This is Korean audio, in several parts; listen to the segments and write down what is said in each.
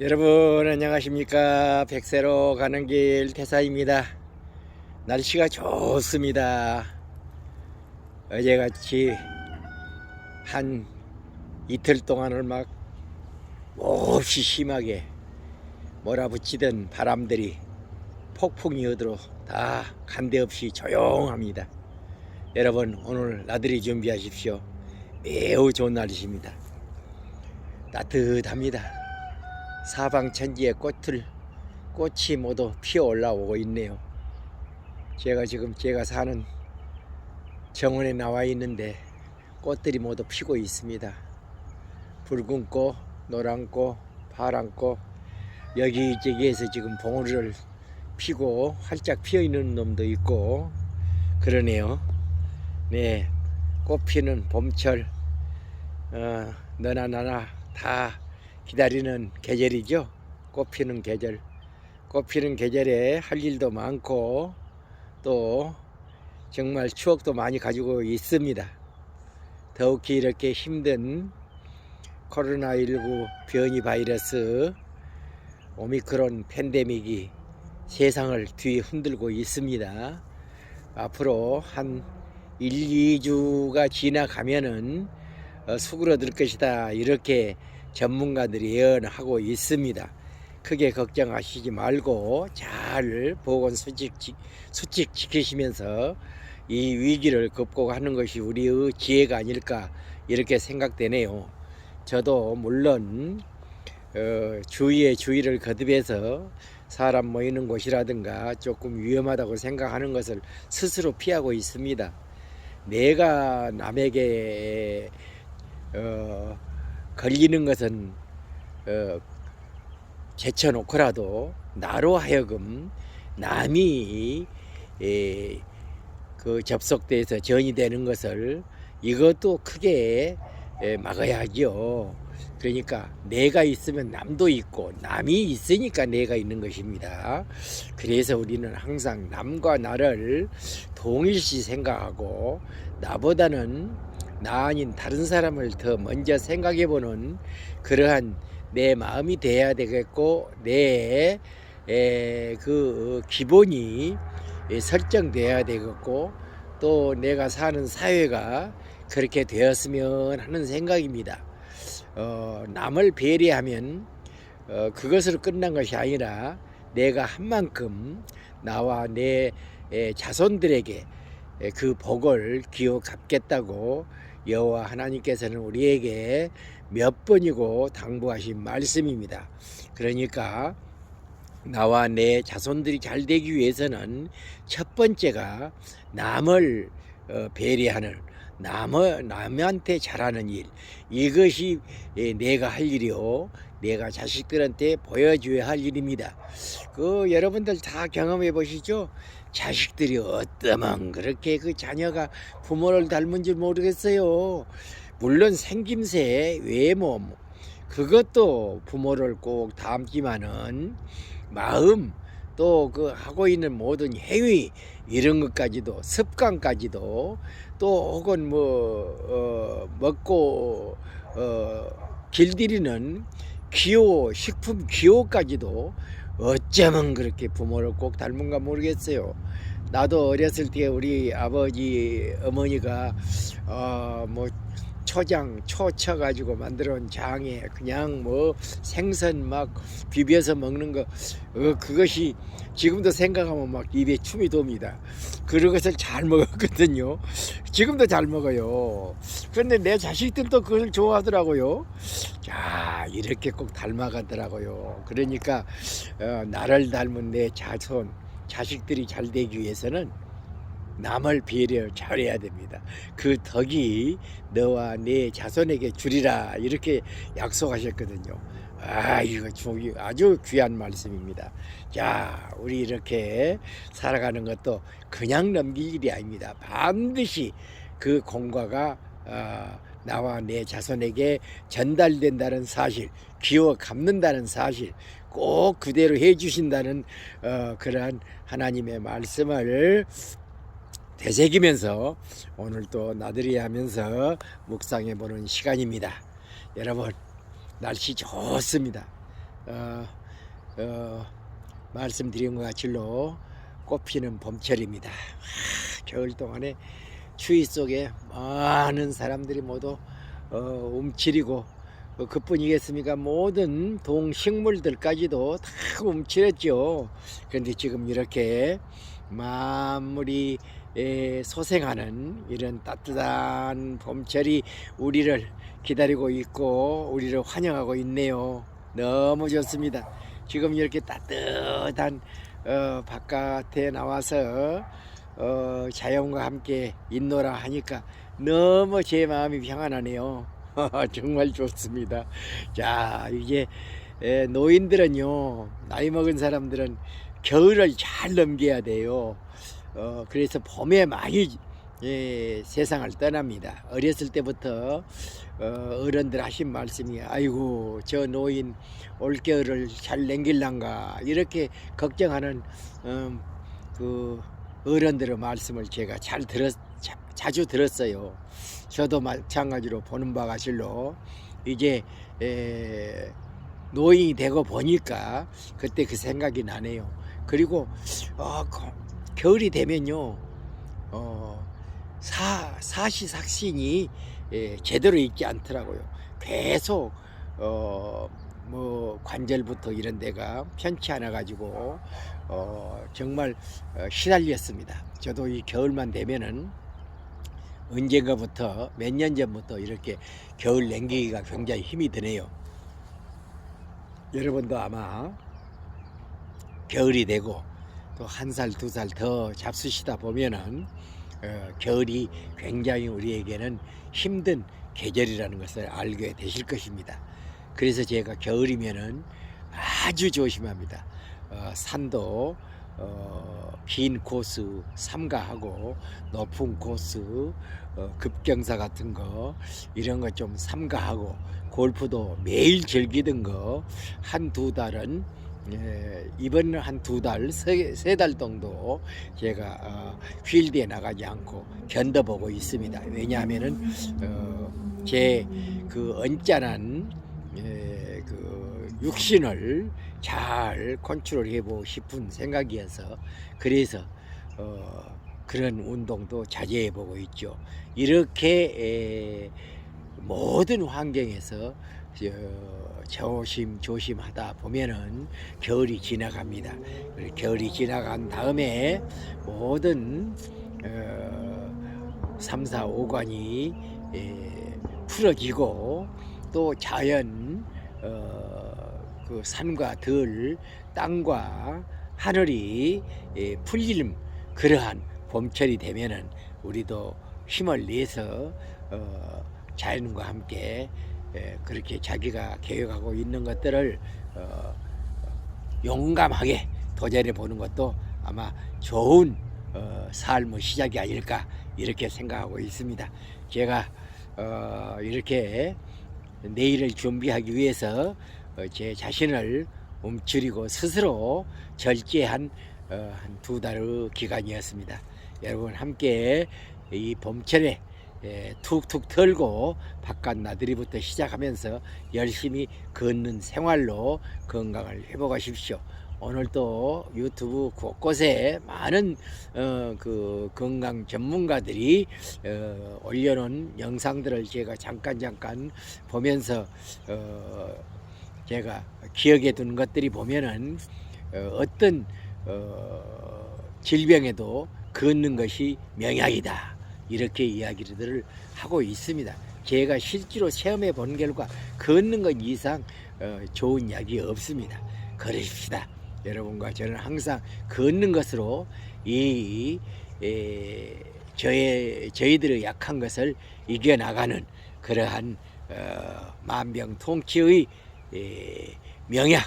여러분 안녕하십니까? 백세로 가는 길 태사입니다. 날씨가 좋습니다. 어제같이 한 이틀 동안을 막 몹시 심하게 몰아붙이던 바람들이 폭풍이 어도록 다 간데없이 조용합니다. 여러분 오늘 나들이 준비하십시오. 매우 좋은 날이십니다. 따뜻합니다 사방천지에 꽃을 꽃이 모두 피어 올라오고 있네요. 제가 지금 제가 사는 정원에 나와 있는데 꽃들이 모두 피고 있습니다. 붉은 꽃, 노란 꽃, 파란 꽃 여기저기에서 지금 봉우리를 피고 활짝 피어 있는 놈도 있고 그러네요. 네, 꽃 피는 봄철 어, 너나 나나 다 기다리는 계절이죠. 꽃 피는 계절. 꽃 피는 계절에 할 일도 많고 또 정말 추억도 많이 가지고 있습니다. 더욱이 이렇게 힘든 코로나19 변이 바이러스 오미크론 팬데믹이 세상을 뒤 흔들고 있습니다. 앞으로 한 1, 2주가 지나가면은 어, 수그러들 것이다. 이렇게 전문가들이 예언하고 있습니다. 크게 걱정하시지 말고 잘 보건 수칙, 지- 수칙 지키시면서 이 위기를 극복하는 것이 우리의 지혜가 아닐까 이렇게 생각되네요. 저도 물론 어, 주위에 주의를 거듭해서 사람 모이는 곳이라든가 조금 위험하다고 생각하는 것을 스스로 피하고 있습니다. 내가 남에게 어, 걸리는 것은 어, 제쳐놓고라도 나로 하여금 남이 에, 그 접속돼서 전이 되는 것을 이것도 크게 에, 막아야죠. 그러니까 내가 있으면 남도 있고 남이 있으니까 내가 있는 것입니다. 그래서 우리는 항상 남과 나를 동일시 생각하고 나보다는 나 아닌 다른 사람을 더 먼저 생각해 보는 그러한 내 마음이 돼야 되겠고 내 그 기본이 에, 설정돼야 되겠고 또 내가 사는 사회가 그렇게 되었으면 하는 생각입니다. 어, 남을 배려하면 어, 그것으로 끝난 것이 아니라 내가 한 만큼 나와 내 에, 자손들에게 에, 그 복을 기어 갚겠다고 여호와 하나님께서는 우리에게 몇 번이고 당부하신 말씀입니다. 그러니까 나와 내 자손들이 잘 되기 위해서는 첫 번째가 남을 어, 배려하는 남을 남한테 잘하는 일 이것이 예, 내가 할 일이요 내가 자식들한테 보여줘야 할 일입니다. 그 여러분들 다 경험해 보시죠. 자식들이 어떠면 그렇게 그 자녀가 부모를 닮은 줄 모르겠어요. 물론 생김새, 외모 뭐 그것도 부모를 꼭 닮지만은 마음 또 그 하고 있는 모든 행위 이런 것까지도 습관까지도 또 혹은 뭐 어, 먹고 어, 길들이는 기호 식품 기호까지도 어쩌면 그렇게 부모를 꼭 닮은가 모르겠어요. 나도 어렸을 때 우리 아버지 어머니가 어뭐 초장 초 쳐 가지고 만들어온 장에 그냥 뭐 생선 막 비벼서 먹는 거 어, 그것이 지금도 생각하면 막 입에 춤이 돕니다. 그런 것을 잘 먹었거든요. 지금도 잘 먹어요. 그런데 내 자식들도 그걸 좋아하더라고요. 자 이렇게 꼭 닮아가더라고요. 그러니까 어, 나를 닮은 내 자손 자식들이 잘 되기 위해서는 남을 배려 잘해야 됩니다. 그 덕이 너와 내 자손에게 주리라 이렇게 약속하셨거든요. 아 이거 주- 아주 귀한 말씀입니다. 자 우리 이렇게 살아가는 것도 그냥 넘길 일이 아닙니다. 반드시 그 공과가 아, 나와 내 자손에게 전달된다는 사실, 기워 갚는다는 사실 꼭 그대로 해주신다는 어, 그러한 하나님의 말씀을 되새기면서 오늘 또 나들이 하면서 묵상해 보는 시간입니다. 여러분 날씨 좋습니다. 어, 어, 말씀드린 것 같이로 꽃피는 봄철입니다. 하, 겨울 동안에 추위 속에 많은 사람들이 모두 어, 움츠리고 어, 그뿐이겠습니까? 모든 동식물들까지도 다 움츠렸죠. 그런데 지금 이렇게 만물이 에, 소생하는 이런 따뜻한 봄철이 우리를 기다리고 있고 우리를 환영하고 있네요. 너무 좋습니다. 지금 이렇게 따뜻한 어, 바깥에 나와서 어, 자연과 함께 있노라 하니까 너무 제 마음이 평안하네요. 정말 좋습니다. 자, 이제 에, 노인들은요, 나이 먹은 사람들은 겨울을 잘 넘겨야 돼요. 어, 그래서 봄에 많이 예, 세상을 떠납니다. 어렸을 때부터 어, 어른들 하신 말씀이 아이고 저 노인 올겨울을 잘 남길란가 이렇게 걱정하는 음, 그 어른들의 말씀을 제가 잘 들었 자, 자주 들었어요. 저도 마찬가지로 보는 바가 실로 이제 에, 노인이 되고 보니까 그때 그 생각이 나네요. 그리고 어, 거- 겨울이 되면요, 어, 사 사시삭신이 예, 제대로 있지 않더라고요. 계속 어, 뭐 관절부터 이런 데가 편치 않아 가지고 어, 정말 어, 시달렸습니다. 저도 이 겨울만 되면은 언젠가부터 몇 년 전부터 이렇게 겨울 냉기가 굉장히 힘이 드네요. 여러분도 아마 겨울이 되고 또 한 살 두 살 더 잡수시다 보면은 어, 겨울이 굉장히 우리에게는 힘든 계절이라는 것을 알게 되실 것입니다. 그래서 제가 겨울이면은 아주 조심합니다. 어, 산도 어, 긴 코스 삼가하고 높은 코스 어, 급경사 같은 거 이런 거 좀 삼가하고 골프도 매일 즐기던 거 한 두 달은 예, 이번 한 두 달, 세달 정도 제가 어, 필드에 나가지 않고 견뎌보고 있습니다. 왜냐하면은 어, 제그 언짢은 예, 그 육신을 잘 컨트롤해보고 싶은 생각이어서 그래서 어, 그런 운동도 자제해보고 있죠. 이렇게 에, 모든 환경에서 저, 조심 조심하다 보면은 겨울이 지나갑니다. 겨울이 지나간 다음에 모든 어, 3, 4, 5관이 예, 풀어지고 또 자연 어, 그 산과 들 땅과 하늘이 예, 풀리는 그러한 봄철이 되면은 우리도 힘을 내서 어, 자연과 함께 예, 그렇게 자기가 계획하고 있는 것들을 어, 용감하게 도전해 보는 것도 아마 좋은 어, 삶의 시작이 아닐까 이렇게 생각하고 있습니다. 제가 어, 이렇게 내일을 준비하기 위해서 어, 제 자신을 움츠리고 스스로 절제한 어, 한두 달의 기간이었습니다. 여러분 함께 이 봄철에 예, 툭툭 털고 바깥 나들이부터 시작하면서 열심히 걷는 생활로 건강을 회복하십시오. 오늘 또 유튜브 곳곳에 많은 어, 그 건강 전문가들이 어, 올려놓은 영상들을 제가 잠깐 잠깐 보면서 어, 제가 기억에 두는 것들이 보면은 어, 어떤 어, 질병에도 걷는 것이 명약이다 이렇게 이야기들을 하고 있습니다. 제가 실제로 체험해 본 결과 걷는 것 이상 어, 좋은 약이 없습니다. 그러십시다. 여러분과 저는 항상 걷는 것으로 이 에, 저의 저희들의 약한 것을 이겨 나가는 그러한 어, 만병통치의 에, 명약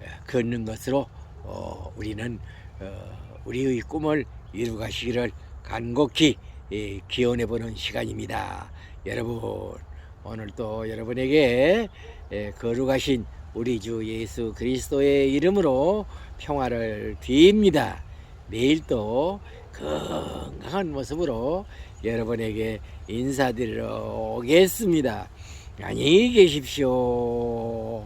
어, 걷는 것으로 어, 우리는 어, 우리의 꿈을 이루가시기를 간곡히 예, 기원해 보는 시간입니다. 여러분 오늘 또 여러분에게 예, 거룩하신 우리 주 예수 그리스도의 이름으로 평화를 빕니다. 내일 또 건강한 모습으로 여러분에게 인사드리러 오겠습니다. 안녕히 계십시오.